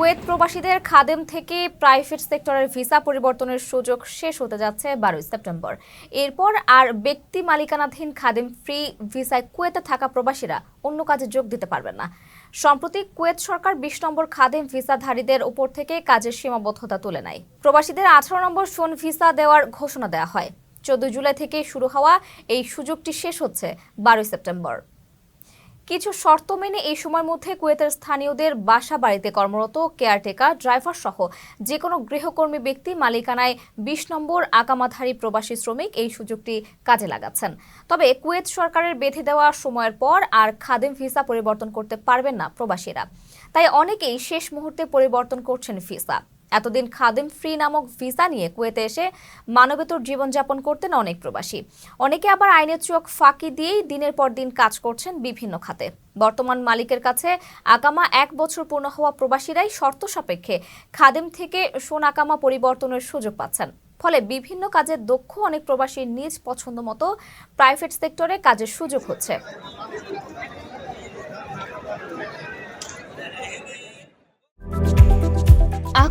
Kuwait প্রবাসীদের খাদেম থেকে প্রাইভেট সেক্টরের ভিসা পরিবর্তনের সুযোগ শেষ হতে যাচ্ছে বারোই সেপ্টেম্বর। এরপর আর ব্যক্তি মালিকানাধীন খাদেম ফ্রি ভিসায় কুয়েতে থাকা প্রবাসীরা অন্য কাজে যোগ দিতে পারবেন না। সম্প্রতি কুয়েত সরকার বিশ নম্বর খাদেম ভিসাধারীদের উপর থেকে কাজের সীমাবদ্ধতা তুলে নেয়। প্রবাসীদের আঠারো নম্বর সোন ভিসা দেওয়ার ঘোষণা দেওয়া হয়। চোদ্দ জুলাই থেকে শুরু হওয়া এই সুযোগটি শেষ হচ্ছে বারোই সেপ্টেম্বর। কিছু শর্ত মেনে এই সময়ের মধ্যে কুয়েতের স্থানীয়দের বাসা বাড়িতে কর্মরত কেয়ারটেকার, ড্রাইভার সহ যে কোনো গৃহকর্মী ব্যক্তি মালিকানায় বিশ নম্বর আকামাধারী প্রবাসী শ্রমিক এই সুযোগটি কাজে লাগাচ্ছেন। তবে কুয়েত সরকারের বেঁধে দেওয়া সময়ের পর আর খাদেম ভিসা পরিবর্তন করতে পারবেন না প্রবাসীরা। তাই অনেকেই শেষ মুহূর্তে পরিবর্তন করছেন ভিসা। এতদিন খাদেম ফ্রি নামক ভিসা নিয়ে কুয়েতে এসে মানবেতর জীবনযাপন করতেন অনেক প্রবাসী। অনেকে আবার আইনের চোখ ফাঁকি দিয়েই দিনের পর দিন কাজ করছেন বিভিন্ন খাতে। বর্তমান মালিকের কাছে আকামা এক বছর পূর্ণ হওয়া প্রবাসীরাই শর্ত সাপেক্ষে খাদেম থেকে সোনাকামা পরিবর্তনের সুযোগ পাচ্ছেন। ফলে বিভিন্ন কাজে দক্ষ অনেক প্রবাসী নিজ পছন্দ মতো প্রাইভেট সেক্টরে কাজের সুযোগ হচ্ছে।